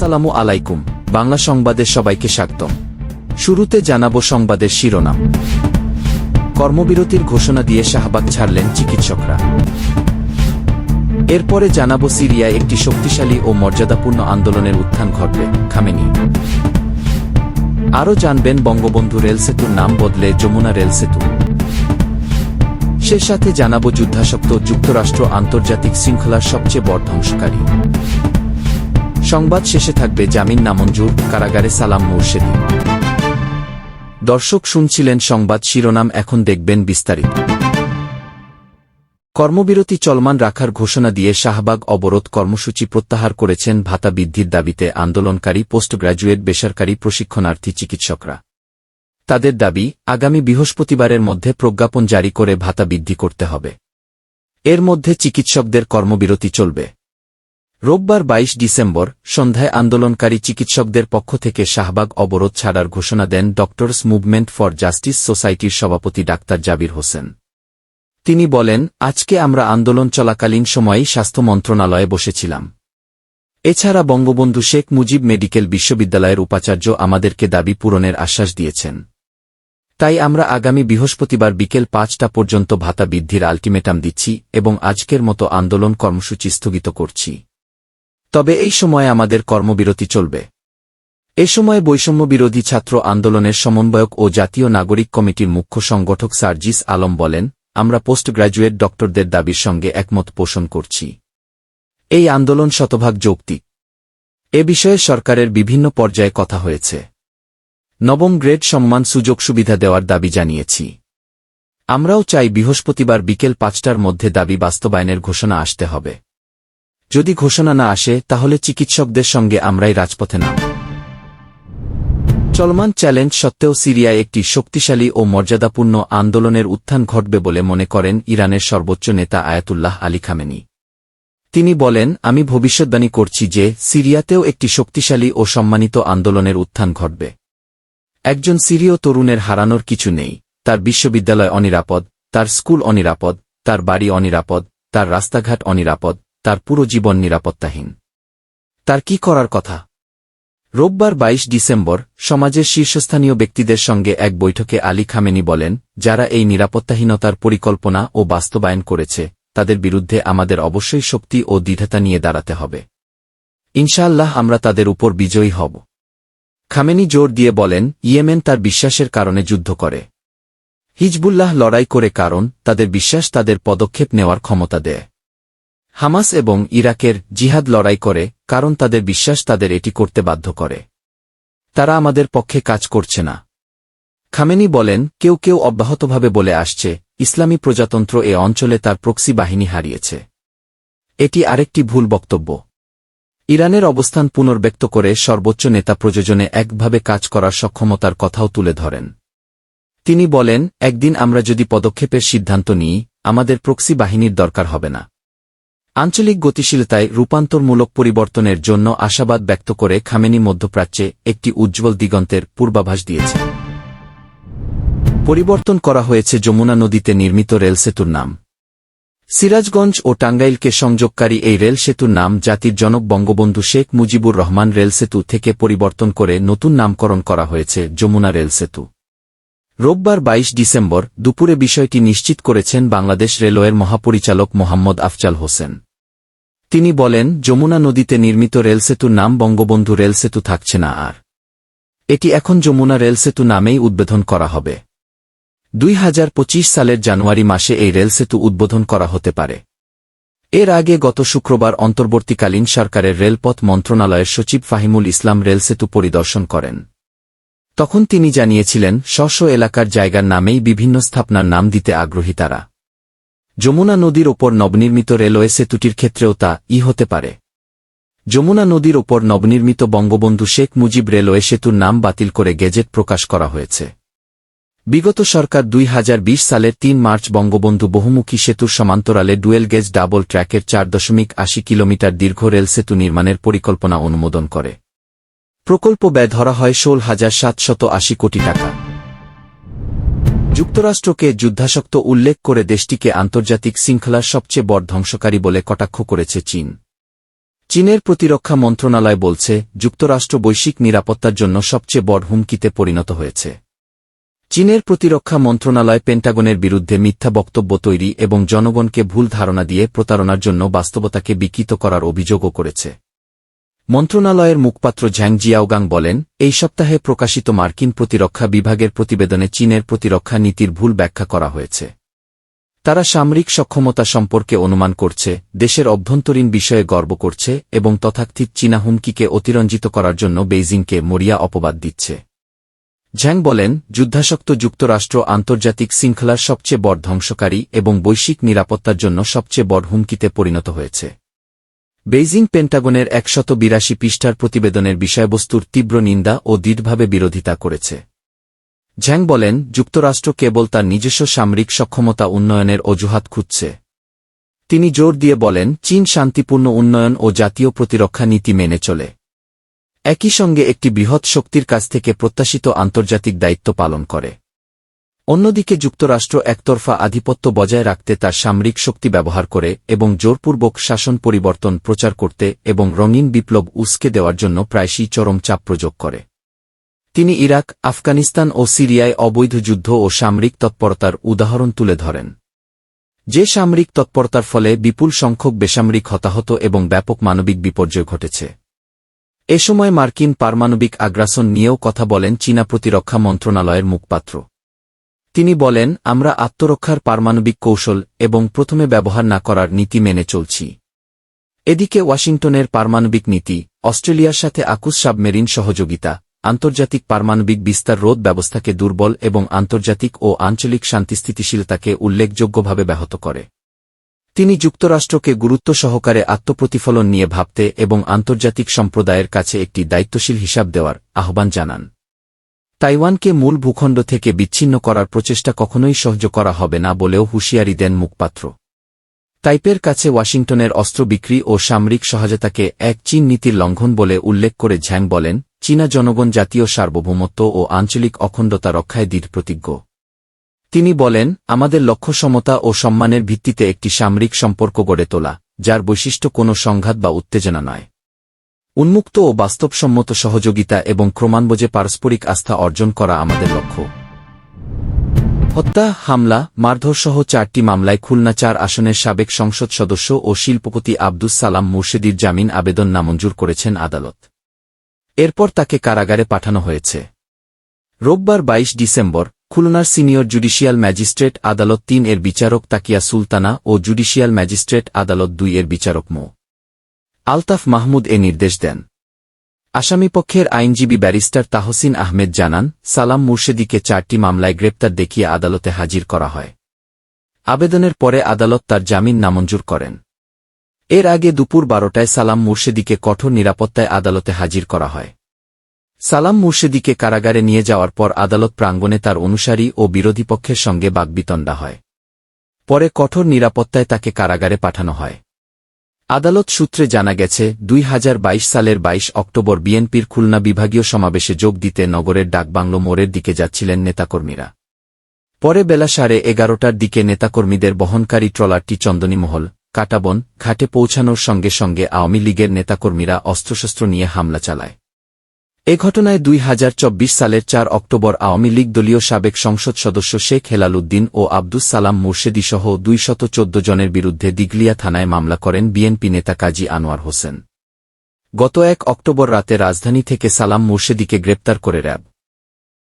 আসসালামু আলাইকুম, বাংলা সংবাদে সবাইকে স্বাগতম। শুরুতে জানাব সংবাদের শিরোনাম। কর্মবিরতির ঘোষণা দিয়ে শাহবাগ ছাড়লেন চিকিৎসকরা। এরপরে জানাব সিরিয়ায় একটি শক্তিশালী ও মর্যাদাপূর্ণ আন্দোলনের উত্থান ঘটবে, খামেনি। আরও জানবেন বঙ্গবন্ধু রেল সেতুর নাম বদলে যমুনা রেল সেতু। সে সাথে জানাব যুদ্ধাসক্ত যুক্তরাষ্ট্র আন্তর্জাতিক শৃঙ্খলার সবচেয়ে বড় ধ্বংসকারী। সংবাদ শেষে থাকবে জামিন নামঞ্জুর, কারাগারে সালাম মুর্শেদি। দর্শক শুনছিলেন সংবাদ শিরোনাম, এখন দেখবেন বিস্তারিত। কর্মবিরতি চলমান রাখার ঘোষণা দিয়ে শাহবাগ অবরোধ কর্মসূচি প্রত্যাহার করেছেন ভাতা বৃদ্ধির দাবিতে আন্দোলনকারী পোস্ট গ্র্যাজুয়েট বেসরকারি প্রশিক্ষণার্থী চিকিৎসকরা। তাদের দাবি, আগামী বৃহস্পতিবারের মধ্যে প্রজ্ঞাপন জারি করে ভাতা বৃদ্ধি করতে হবে। এর মধ্যে চিকিৎসকদের কর্মবিরতি চলবে। রোববার ২২ ডিসেম্বর, সন্ধ্যায় আন্দোলনকারী চিকিৎসকদের পক্ষ থেকে শাহবাগ অবরোধ ছাড়ার ঘোষণা দেন ডক্টরস মুভমেন্ট ফর জাস্টিস সোসাইটির সভাপতি ডাক্তার জাবির হোসেন। তিনি বলেন, আজকে আমরা আন্দোলন চলাকালীন সময়েই স্বাস্থ্য মন্ত্রণালয়ে বসেছিলাম। এছাড়া বঙ্গবন্ধু শেখ মুজিব মেডিকেল বিশ্ববিদ্যালয়ের উপাচার্য আমাদেরকে দাবি পূরণের আশ্বাস দিয়েছেন। তাই আমরা আগামী বৃহস্পতিবার বিকেল পাঁচটা পর্যন্ত ভাতা বৃদ্ধির আলটিমেটাম দিচ্ছি এবং আজকের মতো আন্দোলন কর্মসূচি স্থগিত করছি। তবে এই সময় আমাদের কর্মবিরতি চলবে। এ সময় বৈষম্য বিরোধী ছাত্র আন্দোলনের সমন্বয়ক ও জাতীয় নাগরিক কমিটির মুখ্য সংগঠক সার্জিস আলম বলেন, আমরা পোস্ট গ্র্যাজুয়েট ডক্টরদের দাবির সঙ্গে একমত পোষণ করছি। এই আন্দোলন শতভাগ যৌক্তিক। এ বিষয়ে সরকারের বিভিন্ন পর্যায়ে কথা হয়েছে। নবম গ্রেড সম্মান সুযোগ সুবিধা দেওয়ার দাবি জানিয়েছি। আমরাও চাই বৃহস্পতিবার বিকেল পাঁচটার মধ্যে দাবি বাস্তবায়নের ঘোষণা আসতে হবে। যদি ঘোষণা না আসে, তাহলে চিকিৎসকদের সঙ্গে আমরাই রাজপথে নাম। চলমান চ্যালেঞ্জ সত্ত্বেও সিরিয়ায় একটি শক্তিশালী ও মর্যাদাপূর্ণ আন্দোলনের উত্থান ঘটবে বলে মনে করেন ইরানের সর্বোচ্চ নেতা আয়াতুল্লাহ আলী খামেনি। তিনি বলেন, আমি ভবিষ্যদ্বাণী করছি যে সিরিয়াতেও একটি শক্তিশালী ও সম্মানিত আন্দোলনের উত্থান ঘটবে। একজন সিরীয় তরুণের হারানোর কিছু নেই। তার বিশ্ববিদ্যালয় অনিরাপদ, তার স্কুল অনিরাপদ, তার বাড়ি অনিরাপদ, তার রাস্তাঘাট অনিরাপদ তার পুরো জীবন নিরাপত্তাহীন। তার কি করার কথা? রোববার ২২ ডিসেম্বর সমাজের শীর্ষস্থানীয় ব্যক্তিদের সঙ্গে এক বৈঠকে আলী খামেনি বলেন, যারা এই নিরাপত্তাহীনতার পরিকল্পনা ও বাস্তবায়ন করেছে, তাদের বিরুদ্ধে আমাদের অবশ্যই শক্তি ও দৃঢ়তা নিয়ে দাঁড়াতে হবে। ইনশাআল্লাহ আমরা তাদের উপর বিজয়ী হব। খামেনি জোর দিয়ে বলেন, ইয়েমেন তার বিশ্বাসের কারণে যুদ্ধ করে। হিজবুল্লাহ লড়াই করে কারণ তাদের বিশ্বাস তাদের পদক্ষেপ নেওয়ার ক্ষমতা দেয়। হামাস এবং ইরাকের জিহাদ লড়াই করে, কারণ তাদের বিশ্বাস তাদের এটি করতে বাধ্য করে। তারা আমাদের পক্ষে কাজ করছে না। খামেনি বলেন, কেউ কেউ অব্যাহতভাবে বলে আসছে, ইসলামী প্রজাতন্ত্র এ অঞ্চলে তার প্রক্সি বাহিনী হারিয়েছে। এটি আরেকটি ভুল বক্তব্য। ইরানের অবস্থান পুনর্ব্যক্ত করে সর্বোচ্চ নেতা প্রযোজনে একভাবে কাজ করার সক্ষমতার কথাও তুলে ধরেন। তিনি বলেন, একদিন আমরা যদি পদক্ষেপের সিদ্ধান্ত নিই, আমাদের প্রক্সি বাহিনীর দরকার হবে না। আঞ্চলিক গতিশীলতায় রূপান্তরমূলক পরিবর্তনের জন্য আশাবাদ ব্যক্ত করে খামেনি মধ্যপ্রাচ্যে একটি উজ্জ্বল দিগন্তের পূর্বাভাস দিয়েছে। পরিবর্তন করা হয়েছে যমুনা নদীতে নির্মিত রেল সেতুর নাম। সিরাজগঞ্জ ও টাঙ্গাইলকে সংযোগকারী এই রেল সেতুর নাম জাতির জনক বঙ্গবন্ধু শেখ মুজিবুর রহমান রেল সেতু থেকে পরিবর্তন করে নতুন নামকরণ করা হয়েছে যমুনা রেল সেতু। রোববার ২২ ডিসেম্বর দুপুরে বিষয়টি নিশ্চিত করেছেন বাংলাদেশ রেলওয়ের মহাপরিচালক মোহাম্মদ আফজাল হোসেন। তিনি বলেন, যমুনা নদীতে নির্মিত রেলসেতুর নাম বঙ্গবন্ধু রেলসেতু থাকছে না আর। এটি এখন যমুনা রেলসেতু নামেই উদ্বোধন করা হবে। দুই হাজার পঁচিশ সালের জানুয়ারি মাসে এই রেলসেতু উদ্বোধন করা হতে পারে। এর আগে গত শুক্রবার অন্তর্বর্তীকালীন সরকারের রেলপথ মন্ত্রণালয়ের সচিব ফাহিমুল ইসলাম রেলসেতু পরিদর্শন করেন। তখন তিনি জানিয়েছিলেন স্ব এলাকার জায়গার নামেই বিভিন্ন স্থাপনার নাম দিতে আগ্রহী তারা। যমুনা নদীর ওপর নবনির্মিত রেলওয়ে সেতুটির ক্ষেত্রেও তা ই হতে পারে। যমুনা নদীর ওপর নবনির্মিত বঙ্গবন্ধু শেখ মুজিব রেলওয়ে সেতুর নাম বাতিল করে গেজেট প্রকাশ করা হয়েছে। বিগত সরকার দুই হাজার বিশ সালের তিন মার্চ বঙ্গবন্ধু বহুমুখী সেতুর সমান্তরালে ডুয়েল গেজ ডাবল ট্র্যাকের চার দশমিক আশি কিলোমিটার দীর্ঘ রেল সেতু নির্মাণের পরিকল্পনা অনুমোদন করে। প্রকল্প ব্যয় ধরা হয় ষোল হাজার সাতশত আশি কোটি টাকা। যুক্তরাষ্ট্রকে যুদ্ধাসক্ত উল্লেখ করে দেশটিকে আন্তর্জাতিক শৃঙ্খলার সবচেয়ে বড় ধ্বংসকারী বলে কটাক্ষ করেছে চীন। চীনের প্রতিরক্ষা মন্ত্রণালয় বলছে, যুক্তরাষ্ট্র বৈশ্বিক নিরাপত্তার জন্য সবচেয়ে বড় হুমকিতে পরিণত হয়েছে। চীনের প্রতিরক্ষা মন্ত্রণালয় পেন্টাগনের বিরুদ্ধে মিথ্যা বক্তব্য তৈরি এবং জনগণকে ভুল ধারণা দিয়ে প্রতারণার জন্য বাস্তবতাকে বিকৃত করার অভিযোগও করেছে। মন্ত্রণালয়ের মুখপাত্র ঝ্যাং জিয়াওগাং বলেন, এই সপ্তাহে প্রকাশিত মার্কিন প্রতিরক্ষা বিভাগের প্রতিবেদনে চীনের প্রতিরক্ষা নীতির ভুল ব্যাখ্যা করা হয়েছে। তারা সামরিক সক্ষমতা সম্পর্কে অনুমান করছে, দেশের অভ্যন্তরীণ বিষয়ে গর্ব করছে এবং তথাকথিত চীনা হুমকিকে অতিরঞ্জিত করার জন্য বেইজিংকে মরিয়া অপবাদ দিচ্ছে। ঝ্যাং বলেন, যুদ্ধাসক্ত যুক্তরাষ্ট্র আন্তর্জাতিক শৃঙ্খলার সবচেয়ে বড় ধ্বংসকারী এবং বৈশ্বিক নিরাপত্তার জন্য সবচেয়ে বড় হুমকিতে পরিণত হয়েছে। বেইজিং পেন্টাগনের একশত বিরাশি পৃষ্ঠার প্রতিবেদনের বিষয়বস্তুর তীব্র নিন্দা ও দৃঢ়ভাবে বিরোধিতা করেছে। ঝ্যাং বলেন, যুক্তরাষ্ট্র কেবল তার নিজস্ব সামরিক সক্ষমতা উন্নয়নের অজুহাত খুঁজছে। তিনি জোর দিয়ে বলেন, চীন শান্তিপূর্ণ উন্নয়ন ও জাতীয় প্রতিরক্ষা নীতি মেনে চলে। একই সঙ্গে একটি বৃহৎ শক্তির কাছ থেকে প্রত্যাশিত আন্তর্জাতিক দায়িত্ব পালন করে। অন্যদিকে যুক্তরাষ্ট্র একতরফা আধিপত্য বজায় রাখতে তার সামরিক শক্তি ব্যবহার করে এবং জোরপূর্বক শাসন পরিবর্তন প্রচার করতে এবং রঙিন বিপ্লব উস্কে দেওয়ার জন্য প্রায়শই চরম চাপ প্রয়োগ করে। তিনি ইরাক, আফগানিস্তান ও সিরিয়ায় অবৈধ যুদ্ধ ও সামরিক তৎপরতার উদাহরণ তুলে ধরেন। যে সামরিক তৎপরতার ফলে বিপুল সংখ্যক বেসামরিক হতাহত এবং ব্যাপক মানবিক বিপর্যয় ঘটেছে। এ সময় মার্কিন পারমাণবিক আগ্রাসন নিয়েও কথা বলেন চীনা প্রতিরক্ষা মন্ত্রণালয়ের মুখপাত্র। তিনি বলেন, আমরা আত্মরক্ষার পারমাণবিক কৌশল এবং প্রথমে ব্যবহার না করার নীতি মেনে চলছি। এদিকে ওয়াশিংটনের পারমাণবিক নীতি, অস্ট্রেলিয়ার সাথে আকুশ সাবমেরিন সহযোগিতা, আন্তর্জাতিক পারমাণবিক বিস্তার রোধ ব্যবস্থাকে দুর্বল এবং আন্তর্জাতিক ও আঞ্চলিক শান্তিস্থিতিশীলতাকে উল্লেখযোগ্যভাবে ব্যাহত করে। তিনি যুক্তরাষ্ট্রকে গুরুত্ব সহকারে আত্মপ্রতিফলন নিয়ে ভাবতে এবং আন্তর্জাতিক সম্প্রদায়ের কাছে একটি দায়িত্বশীল হিসাব দেওয়ার আহ্বান জানান। তাইওয়ানকে মূল ভূখণ্ড থেকে বিচ্ছিন্ন করার প্রচেষ্টা কখনোই সহ্য করা হবে না বলেও হুঁশিয়ারি দেন মুখপাত্র। তাইপের কাছে ওয়াশিংটনের অস্ত্র বিক্রি ও সামরিক সহায়তাকে এক চীন নীতির লঙ্ঘন বলে উল্লেখ করে ঝ্যাং বলেন, চীনা জনগণ জাতীয় সার্বভৌমত্ব ও আঞ্চলিক অখণ্ডতা রক্ষায় দৃঢ় প্রতিজ্ঞ। তিনি বলেন, আমাদের লক্ষ্য সমতা ও সম্মানের ভিত্তিতে একটি সামরিক সম্পর্ক গড়ে তোলা, যার বৈশিষ্ট্য কোনো সংঘাত বা উত্তেজনা নয়। উন্মুক্ত ও বাস্তবসম্মত সহযোগিতা এবং ক্রমান্বজে পারস্পরিক আস্থা অর্জন করা আমাদের লক্ষ্য। হত্যা, হামলা, মারধরসহ চারটি মামলায় খুলনা চার আসনের সাবেক সংসদ সদস্য ও শিল্পপতি আব্দুস সালাম মুর্শেদির জামিন আবেদন নামঞ্জুর করেছেন আদালত। এরপর তাকে কারাগারে পাঠানো হয়েছে। রোববার ২২ ডিসেম্বর, খুলনার সিনিয়র জুডিশিয়াল ম্যাজিস্ট্রেট আদালত তিন এর বিচারক তাকিয়া সুলতানা ও জুডিশিয়াল ম্যাজিস্ট্রেট আদালত দুই এর বিচারক মো। আলতাফ মাহমুদ এ নির্দেশ দেন। আসামিপক্ষের আইনজীবী ব্যারিস্টার তাহসিন আহমেদ জানান, সালাম মুর্শেদিকে চারটি মামলায় গ্রেপ্তার দেখিয়ে আদালতে হাজির করা হয়। আবেদনের পরে আদালত তার জামিন নামঞ্জুর করেন। এর আগে দুপুর বারোটায় সালাম মুর্শেদিকে কঠোর নিরাপত্তায় আদালতে হাজির করা হয়। সালাম মুর্শেদিকে কারাগারে নিয়ে যাওয়ার পর আদালত প্রাঙ্গণে তার অনুসারী ও বিরোধী পক্ষের সঙ্গে বাগবিতণ্ডা হয়। পরে কঠোর নিরাপত্তায় তাকে কারাগারে পাঠানো হয়। আদালত সূত্রে জানা গেছে, দুই হাজার বাইশ সালের ২২ অক্টোবর বিএনপির খুলনা বিভাগীয় সমাবেশে যোগ দিতে নগরের ডাকবাংলো মোড়ের দিকে যাচ্ছিলেন নেতাকর্মীরা। পরে বেলা সাড়ে এগারোটার দিকে নেতাকর্মীদের বহনকারী ট্রলারটি চন্দনীমহল, কাটাবন, ঘাটে পৌঁছানোর সঙ্গে সঙ্গে আওয়ামী লীগের নেতাকর্মীরা অস্ত্রশস্ত্র নিয়ে হামলা চালায়। এ ঘটনায় দুই হাজার চব্বিশ সালের চার অক্টোবর আওয়ামী লীগ দলীয় সাবেক সংসদ সদস্য শেখ হেলাল উদ্দিন ও আব্দুস সালাম মুর্শেদিসহ দুইশত চোদ্দ জনের বিরুদ্ধে দিগলিয়া থানায় মামলা করেন বিএনপি নেতা কাজী আনোয়ার হোসেন। গত এক অক্টোবর রাতে রাজধানী থেকে সালাম মুর্শেদিকে গ্রেপ্তার করে র্যাব।